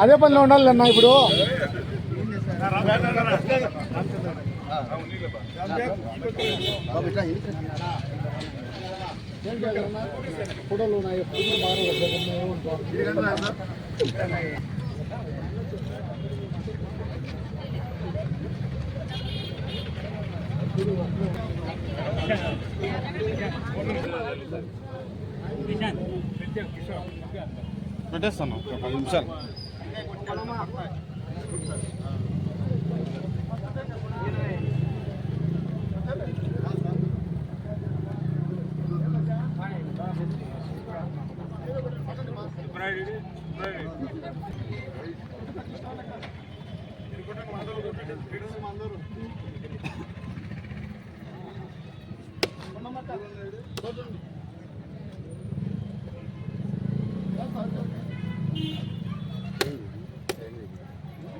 అదే పనిలో ఉండాలి అన్న ఇప్పుడు ఫోటోలు ఉన్నాయి ఫోటోలు బాగా వద్ద పెట్టేస్తాను. ఒక పది నిమిషాలు.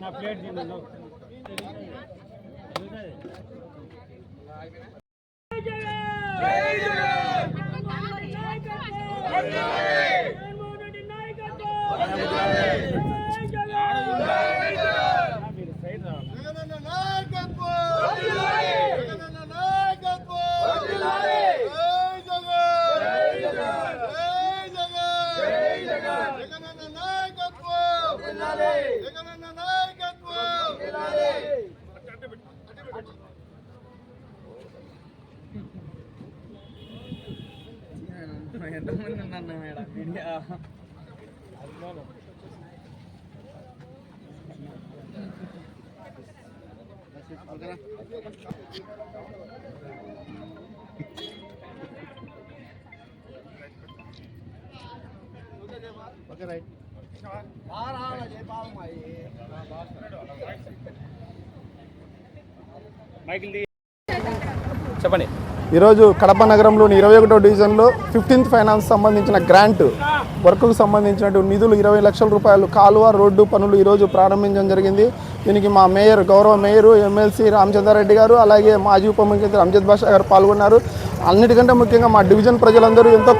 నా ప్లేట్ తిన్నాను మీరు ఎంతమంది ఉన్నారు మేడం మీడియా ఓకే రైట్ చెప్పండి. ఈరోజు కడప నగరంలోని ఇరవై ఒకటో డివిజన్లో ఫిఫ్టీన్త్ ఫైనాన్స్ సంబంధించిన గ్రాంట్ వర్క్కు సంబంధించినటువంటి నిధులు ఇరవై లక్షల రూపాయలు కాలువ రోడ్డు పనులు ఈరోజు ప్రారంభించడం జరిగింది. దీనికి మా మేయర్ గౌరవ మేయర్ ఎమ్మెల్సీ రామచంద్రారెడ్డి గారు అలాగే మాజీ ఉప ముఖ్యమంత్రి అంజద్ బాషా గారు పాల్గొన్నారు. అన్నిటికంటే ముఖ్యంగా మా డివిజన్ ప్రజలందరూ ఎంతో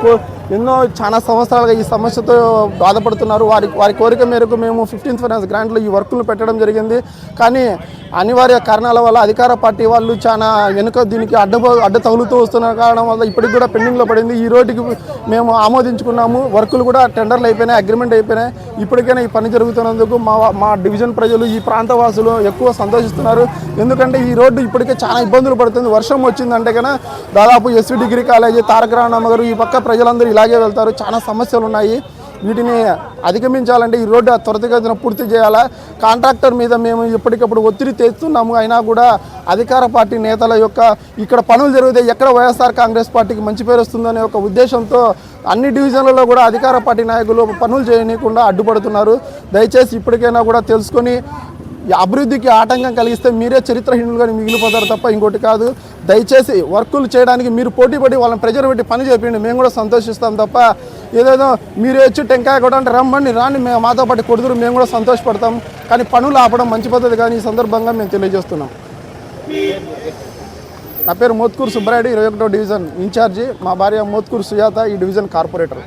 ఎన్నో చాలా సంవత్సరాలుగా ఈ సమస్యతో బాధపడుతున్నారు. వారి వారి కోరిక మేరకు మేము ఫిఫ్టీన్త్ ఫైనాన్స్ గ్రాంట్లో ఈ వర్కులు పెట్టడం జరిగింది. కానీ అనివార్య కారణాల వల్ల అధికార పార్టీ వాళ్ళు చాలా వెనుక దీనికి అడ్డ అడ్డ తగులుతూ వస్తున్న కారణం వల్ల ఇప్పటికి కూడా పెండింగ్లో పడింది. ఈ రోజుకి మేము ఆమోదించుకున్నాము. వర్కులు కూడా టెండర్లు అయిపోయినాయి అగ్రిమెంట్ అయిపోయినాయి. ఇప్పటికైనా ఈ పని జరుగుతున్నందుకు మా మా డివిజన్ ప్రజలు ఈ ప్రాంత వాసులు ఎక్కువ సంతోషిస్తున్నారు. ఎందుకంటే ఈ రోడ్డు ఇప్పటికే చాలా ఇబ్బందులు పడుతుంది. వర్షం వచ్చిందంటే కన్నా దాదాపు S V degree college Taraka రామరామ ఈ పక్క ప్రజలందరూ ఇలాగే వెళ్తారు. చాలా సమస్యలు ఉన్నాయి. వీటిని అధిగమించాలంటే ఈ రోడ్డు త్వరితగతిన పూర్తి చేయాలా? కాంట్రాక్టర్ మీద మేము ఎప్పటికప్పుడు ఒత్తిడి తెస్తున్నాము. అయినా కూడా అధికార పార్టీ నేతల యొక్క ఇక్కడ పనులు జరిగితే ఎక్కడ వైఎస్ఆర్ కాంగ్రెస్ పార్టీకి మంచి పేరు వస్తుందనే ఒక ఉద్దేశంతో అన్ని డివిజన్లలో కూడా అధికార పార్టీ నాయకులు పనులు చేయనీయకుండా అడ్డుపడుతున్నారు. దయచేసి ఇప్పటికైనా కూడా తెలుసుకొని అభివృద్ధికి ఆటంకం కలిగిస్తే మీరే చరిత్రహీనులుగా మిగిలిపోతారు తప్ప ఇంకోటి కాదు. దయచేసి వర్కులు చేయడానికి మీరు పోటీ పడి వాళ్ళని ప్రెజర్ పెట్టి పని చేయండి మేము కూడా సంతోషిస్తాం తప్ప ఏదేదో మీరు వచ్చి టెంకాయ కూడా అంటే రమ్మండి రాండి మేము మాతో పాటు కొడుతురు మేము కూడా సంతోషపడతాం. కానీ పనులు ఆపడం మంచి పద్ధతి కానీ ఈ సందర్భంగా మేము తెలియజేస్తున్నాం. నా పేరు మోత్కూరు సుబ్బారెడ్డి ఇరవై ఒకటో డివిజన్ ఇన్ఛార్జి. మా భార్య మోత్కూరు సుజాత ఈ డివిజన్ కార్పొరేటర్.